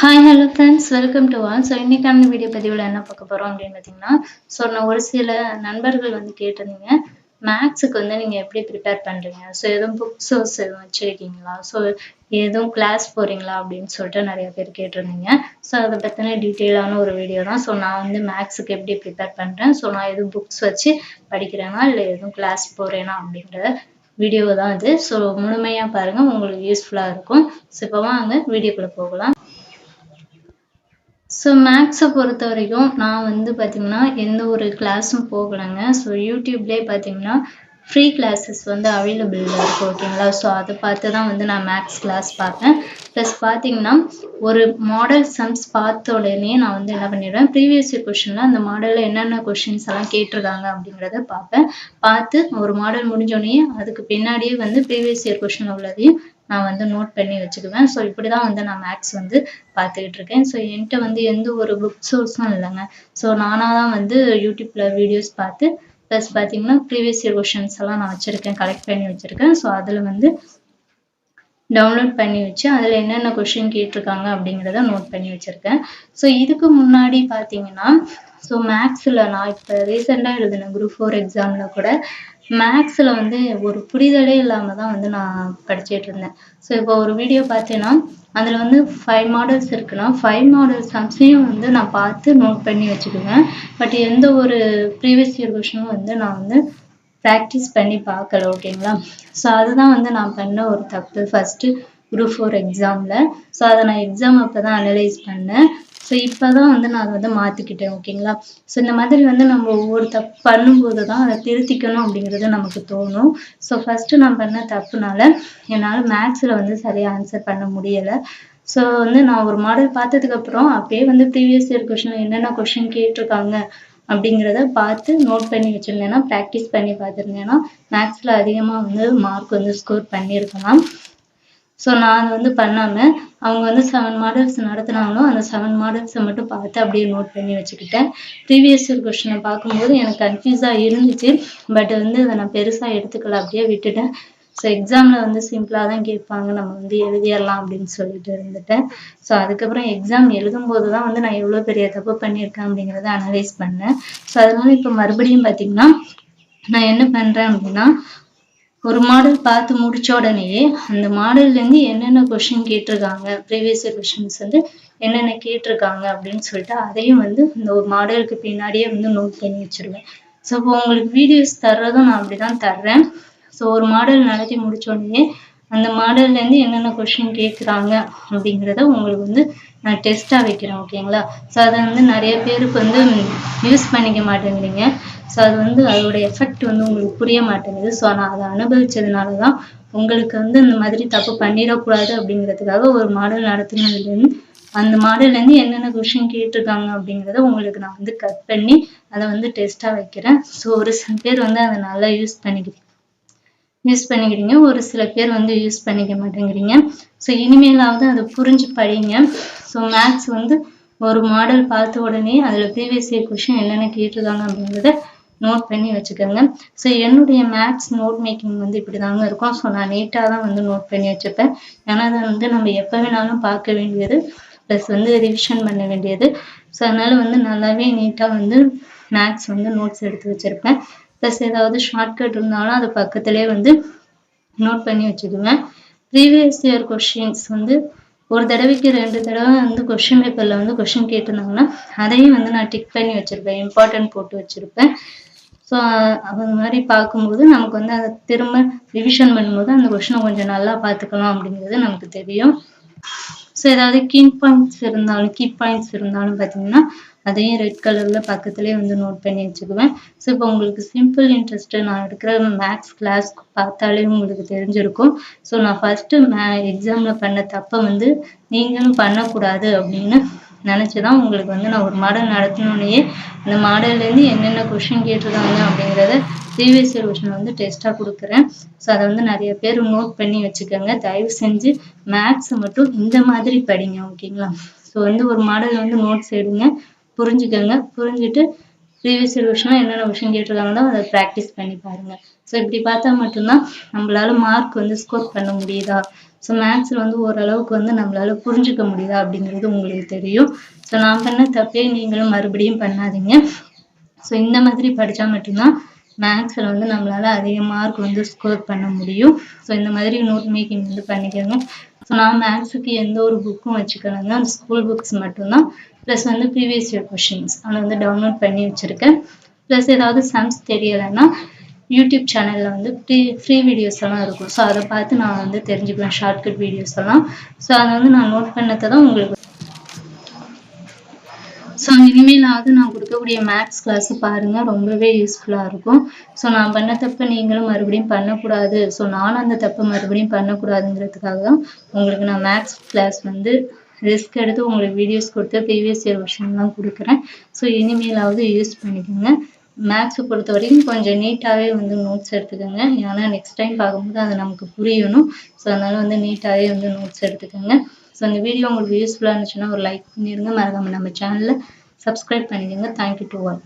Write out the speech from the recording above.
Hi hello friends welcome to all so இன்னைக்கான video பதிவில் என்ன பார்க்க போகிறோம் அப்படின்னு பார்த்தீங்கன்னா ஸோ நான் ஒரு சில நண்பர்கள் வந்து கேட்டிருந்தீங்க. மேக்ஸுக்கு வந்து நீங்கள் எப்படி ப்ரிப்பேர் பண்ணுறீங்க ஸோ எதுவும் புக் சோர்ஸ் எதுவும் வச்சுருக்கீங்களா? ஸோ எதுவும் கிளாஸ் போகிறீங்களா அப்படின்னு சொல்லிட்டு நிறைய பேர் கேட்டிருந்தீங்க. ஸோ அதை பற்றின டீட்டெயிலான ஒரு வீடியோ தான். ஸோ நான் வந்து மேக்ஸுக்கு எப்படி ப்ரிப்பேர் பண்ணுறேன் ஸோ நான் எதுவும் புக்ஸ் வச்சு படிக்கிறேனா? இல்லை எதுவும் கிளாஸ் போகிறேனா அப்படின்ற வீடியோ தான் இது ஸோ முழுமையாக பாருங்கள் உங்களுக்கு யூஸ்ஃபுல்லாக இருக்கும். ஸோ இப்போ வாங்க வீடியோக்குள்ளே போகலாம். ஸோ மேக்ஸை பொறுத்த வரைக்கும் நான் வந்து பார்த்தீங்கன்னா எந்த ஒரு கிளாஸும் போகலைங்க. ஸோ யூடியூப்லேயே பார்த்தீங்கன்னா ஃப்ரீ கிளாஸஸ் வந்து அவைலபிளாக இருக்குது ஓகேங்களா ஸோ அதை பார்த்து தான் வந்து நான் மேக்ஸ் கிளாஸ் பார்த்தேன் ப்ளஸ் பார்த்தீங்கன்னா ஒரு மாடல் சம்ஸ் பார்த்த உடனே நான் வந்து என்ன பண்ணிடுவேன்? ப்ரீவியஸ் இயர் கொஷனில் அந்த மாடலில் என்னென்ன கொஷின்ஸ் எல்லாம் கேட்டிருக்காங்க அப்படிங்கிறத பார்ப்பேன். பார்த்து ஒரு மாடல் முடிஞ்சோடனே அதுக்கு பின்னாடியே வந்து ப்ரீவியஸ் இயர் கொஷனில் உள்ளதையும் நான் வந்து நோட் பண்ணி வச்சுக்குவேன். ஸோ இப்படி தான் வந்து நான் மேக்ஸ் வந்து பார்த்துக்கிட்டு இருக்கேன் ஸோ என்கிட்ட வந்து எந்த ஒரு புக் சோர்ஸும் இல்லைங்க. ஸோ நானாக தான் வந்து யூடியூப்பில் வீடியோஸ் பார்த்து ப்ளஸ் பார்த்தீங்கன்னா ப்ரீவியஸ் இயர் கொஷின்ஸ் எல்லாம் நான் வச்சுருக்கேன். கலெக்ட் பண்ணி வச்சுருக்கேன். ஸோ அதில் வந்து டவுன்லோட் பண்ணி வச்சு அதில் என்னென்ன கொஷின் கேட்டிருக்காங்க அப்படிங்கிறத நோட் பண்ணி வச்சுருக்கேன். ஸோ இதுக்கு முன்னாடி பார்த்தீங்கன்னா ஸோ மேக்ஸில் நான் இப்போ ரீசெண்டாக எழுதின குரூப் ஃபோர் எக்ஸாமில் கூட மேக்ஸில் வந்து ஒரு புரிதலே இல்லாமல் தான் வந்து நான் படிச்சுட்டு இருந்தேன். ஸோ இப்போ ஒரு வீடியோ பார்த்தேன்னா அதில் வந்து ஃபைவ் மாடல்ஸ் இருக்குன்னா ஃபைவ் மாடல் சம்ஸையும் வந்து நான் பார்த்து நோட் பண்ணி வச்சுக்குவேன். பட் எந்த ஒரு ப்ரீவியஸ் இயர் கொஷனும் வந்து நான் வந்து ப்ராக்டிஸ் பண்ணி பார்க்கல ஓகேங்களா ஸோ அதுதான் வந்து நான் பண்ண ஒரு தப்பு ஃபஸ்ட்டு குரூப் ஃபோர் எக்ஸாமில் ஸோ அதை நான் எக்ஸாம் அப்போ தான் அனலைஸ் பண்ணேன். ஸோ இப்போ தான் வந்து நான் அதை வந்து மாற்றிக்கிட்டேன் ஓகேங்களா? ஸோ இந்த மாதிரி வந்து நம்ம ஒவ்வொரு தப்பு பண்ணும்போது தான் அதை திருத்திக்கணும் அப்படிங்கிறது நமக்கு தோணும். ஸோ ஃபஸ்ட்டு நான் பண்ண தப்புனால என்னால் மேக்ஸில் வந்து சரியாக ஆன்சர் பண்ண முடியலை. ஸோ வந்து நான் ஒரு மாடல் பார்த்ததுக்கப்புறம் அப்பயே வந்து ப்ரீவியஸ் இயர் கொஷின் என்னென்ன கொஷின் கேட்டிருக்காங்க அப்படிங்கிறத பார்த்து நோட் பண்ணி வச்சுருந்தேன்னா ப்ராக்டிஸ் பண்ணி பார்த்துருந்தேன்னா மேக்ஸில் அதிகமாக வந்து மார்க் வந்து ஸ்கோர் பண்ணியிருக்கலாம். ஸோ நான் வந்து பண்ணாமல் அவங்க வந்து செவன் மாடல்ஸ் நடத்துனாங்களோ அந்த செவன் மாடல்ஸை மட்டும் பார்த்து அப்படியே நோட் பண்ணி வச்சுக்கிட்டேன். ப்ரீவியஸ் இயர் கொஷினை பார்க்கும்போது எனக்கு கன்ஃபியூஸாக இருந்துச்சு. பட் வந்து அதை நான் பெருசாக எடுத்துக்கல அப்படியே விட்டுட்டேன். ஸோ எக்ஸாமில் வந்து சிம்பிளாக தான் கேட்பாங்க. நம்ம வந்து எழுதிடலாம் அப்படின்னு சொல்லிட்டு இருந்துட்டேன். ஸோ அதுக்கப்புறம் எக்ஸாம் எழுதும்போது தான் வந்து நான் எவ்வளோ பெரிய தப்பு பண்ணியிருக்கேன் அப்படிங்கிறத அனலைஸ் பண்ணேன். ஸோ அதனால இப்போ மறுபடியும் பார்த்தீங்கன்னா நான் என்ன பண்ணுறேன் அப்படின்னா ஒரு மாடல் பார்த்து முடிச்ச உடனேயே அந்த மாடல்லேருந்து என்னென்ன கொஷின் கேட்டிருக்காங்க? ப்ரீவியஸ் இயர் கொஷின்ஸ் வந்து என்னென்ன கேட்டிருக்காங்க? அப்படின்னு சொல்லிட்டு அதையும் வந்து இந்த ஒரு மாடலுக்கு பின்னாடியே வந்து நோட் பண்ணி வச்சிருவேன். ஸோ இப்போ உங்களுக்கு வீடியோஸ் தர்றதும் நான் அப்படி தான் தர்றேன். ஸோ ஒரு மாடல் நடத்தி முடிச்ச உடனே அந்த மாடல்லேருந்து என்னென்ன கொஷின் கேட்குறாங்க அப்படிங்கிறத உங்களுக்கு வந்து நான் டெஸ்ட்டாக வைக்கிறேன் ஓகேங்களா ஸோ அதை வந்து நிறைய பேருக்கு வந்து யூஸ் பண்ணிக்க மாட்டேங்கிறீங்க. ஸோ அது வந்து அதோட எஃபெக்ட் வந்து உங்களுக்கு புரிய மாட்டேங்குது. ஸோ நான் அதை அனுபவிச்சதுனால தான் உங்களுக்கு வந்து இந்த மாதிரி தப்பு பண்ணிடக்கூடாது அப்படிங்கிறதுக்காக ஒரு மாடல் நடத்தினதுலேருந்து அந்த மாடல்லேருந்து என்னென்ன கொஷின் கேட்டிருக்காங்க அப்படிங்கிறத உங்களுக்கு நான் வந்து கட் பண்ணி அதை வந்து டெஸ்ட்டாக வைக்கிறேன். ஸோ ஒரு சில பேர் வந்து அதை நல்லா யூஸ் பண்ணிக்கிறேன் யூஸ் பண்ணிக்கிறீங்க. ஒரு சில பேர் வந்து யூஸ் பண்ணிக்க மாட்டேங்கிறீங்க. ஸோ இனிமேலாவது அதை புரிஞ்சு படிங்க. ஸோ மேக்ஸ் வந்து ஒரு மாடல் பார்த்த உடனே அதில் ப்ரீவியஸ் இயர் கொஷின் என்னென்ன கேட்டிருக்காங்க அப்படிங்கிறத நோட் பண்ணி வச்சுக்கோங்க. ஸோ என்னுடைய மேக்ஸ் நோட் மேக்கிங் வந்து இப்படி தாங்க இருக்கும். ஸோ நான் நீட்டாக தான் வந்து நோட் பண்ணி வச்சுப்பேன். ஏன்னா அதை வந்து நம்ம எப்போ வேணாலும் பார்க்க வேண்டியது ப்ளஸ் வந்து ரிவிஷன் பண்ண வேண்டியது. ஸோ அதனால வந்து நல்லாவே நீட்டாக வந்து மேக்ஸ் வந்து நோட்ஸ் எடுத்து வச்சுருப்பேன். ப்ளஸ் ஏதாவது ஷார்ட்கட் இருந்தாலும் அது பக்கத்துலேயே வந்து நோட் பண்ணி வச்சுக்குவேன் ப்ரீவியஸ் இயர் கொஷின்ஸ் வந்து ஒரு தடவைக்கு ரெண்டு தடவை வந்து கொஷின் பேப்பரில் வந்து கொஷின் கேட்டிருந்தாங்கன்னா அதையும் வந்து நான் டிக் பண்ணி வச்சுருப்பேன். இம்பார்ட்டன்ட் போட்டு வச்சுருப்பேன். ஸோ அது மாதிரி பார்க்கும்போது நமக்கு வந்து அதை திரும்ப ரிவிஷன் பண்ணும்போது அந்த கொஷினை கொஞ்சம் நல்லா பார்த்துக்கலாம் அப்படிங்கிறது நமக்கு தெரியும். ஸோ ஏதாவது கீ பாயிண்ட்ஸ் இருந்தாலும் கீ பாயிண்ட்ஸ் இருந்தாலும் பார்த்தீங்கன்னா அதையும் ரெட் கலரில் பக்கத்துலேயே வந்து நோட் பண்ணி வச்சுக்குவேன். ஸோ இப்போ உங்களுக்கு சிம்பிள் இன்ட்ரெஸ்ட்டு நான் எடுக்கிற மேக்ஸ் கிளாஸ் பார்த்தாலே உங்களுக்கு தெரிஞ்சிருக்கும். ஸோ நான் ஃபஸ்ட்டு மே எக்ஸாமில் பண்ண தப்பை வந்து நீங்களும் பண்ணக்கூடாது அப்படின்னு நினச்சி தான் உங்களுக்கு வந்து நான் ஒரு மாடல் நடத்தினோடனே அந்த மாடல்லேருந்து என்னென்ன கொஷின் கேட்டிருக்காங்க அப்படிங்கிறத ப்ரீவியஸ் இயர் கொஷின் வந்து டெஸ்ட்டாக கொடுக்குறேன். ஸோ அதை வந்து நிறைய பேர் நோட் பண்ணி வச்சுக்கோங்க. தயவு செஞ்சு மேக்ஸ் மட்டும் இந்த மாதிரி படிங்க ஓகேங்களா ஸோ வந்து ஒரு மாடல் வந்து நோட்ஸ் எடுங்க. புரிஞ்சுக்கோங்க. புரிஞ்சுட்டு ப்ரீவியஸ் இயர் கொஷினில் என்னென்ன கொஷின் கேட்டிருக்காங்களோ அதை ப்ராக்டிஸ் பண்ணி பாருங்க. ஸோ இப்படி பார்த்தா மட்டும்தான் நம்மளால மார்க் வந்து ஸ்கோர் பண்ண முடியுதா? ஸோ மேக்ஸில் வந்து ஓரளவுக்கு வந்து நம்மளால புரிஞ்சுக்க முடியுதா அப்படிங்கிறது உங்களுக்கு தெரியும். ஸோ நான் பண்ண தப்பே நீங்களும் மறுபடியும் பண்ணாதீங்க. ஸோ இந்த மாதிரி படித்தா மட்டும்தான் மேக்ஸில் வந்து நம்மளால அதிக மார்க் வந்து ஸ்கோர் பண்ண முடியும். ஸோ இந்த மாதிரி நோட் மேக்கிங் வந்து பண்ணிக்கோங்க. ஸோ நான் மேக்ஸுக்கு எந்த ஒரு புக்கும் வச்சுக்கலங்க. அந்த ஸ்கூல் புக்ஸ் மட்டும்தான். ப்ளஸ் வந்து ப்ரீவியஸ் இயர் கொஷின்ஸ் அதை வந்து டவுன்லோட் பண்ணி வச்சுருக்கேன். ப்ளஸ் ஏதாவது சம்ஸ் தெரியலைன்னா யூடியூப் சேனலில் வந்து ஃப்ரீ ஃப்ரீ வீடியோஸ் எல்லாம் இருக்கும். ஸோ அதை பார்த்து நான் வந்து தெரிஞ்சுக்குவேன். ஷார்ட்கட் வீடியோஸ் எல்லாம். ஸோ அதை வந்து நான் நோட் பண்ணதை தான் உங்களுக்கு ஸோ இனிமேலாவது நான் கொடுக்கக்கூடிய மேக்ஸ் கிளாஸ் பாருங்கள் ரொம்பவே யூஸ்ஃபுல்லாக இருக்கும். ஸோ நான் பண்ண தப்பை நீங்களும் மறுபடியும் பண்ணக்கூடாது. ஸோ நானும் அந்த தப்பை மறுபடியும் பண்ணக்கூடாதுங்கிறதுக்காக தான் உங்களுக்கு நான் மேக்ஸ் கிளாஸ் வந்து ரிஸ்க் எடுத்து உங்களுக்கு வீடியோஸ் கொடுத்து ப்ரீவியஸ் இயர் வருஷன்லாம் கொடுக்குறேன். ஸோ இனிமேலாவது யூஸ் பண்ணிக்கோங்க. மேக்ஸை பொறுத்த வரைக்கும் கொஞ்சம் நீட்டாகவே வந்து நோட்ஸ் எடுத்துக்கோங்க. ஏன்னா நெக்ஸ்ட் டைம் பார்க்கும்போது அது நமக்கு புரியணும். ஸோ அதனால் வந்து நீட்டாகவே வந்து நோட்ஸ் எடுத்துக்கோங்க. ஸோ இந்த வீடியோ உங்களுக்கு யூஸ்ஃபுல்லாக இருந்துச்சுன்னா ஒரு லைக் பண்ணிடுங்க மறக்காமல் நம்ம சேனலில் சப்ஸ்கிரைப் பண்ணிடுங்க தேங்க்யூ டு ஆல்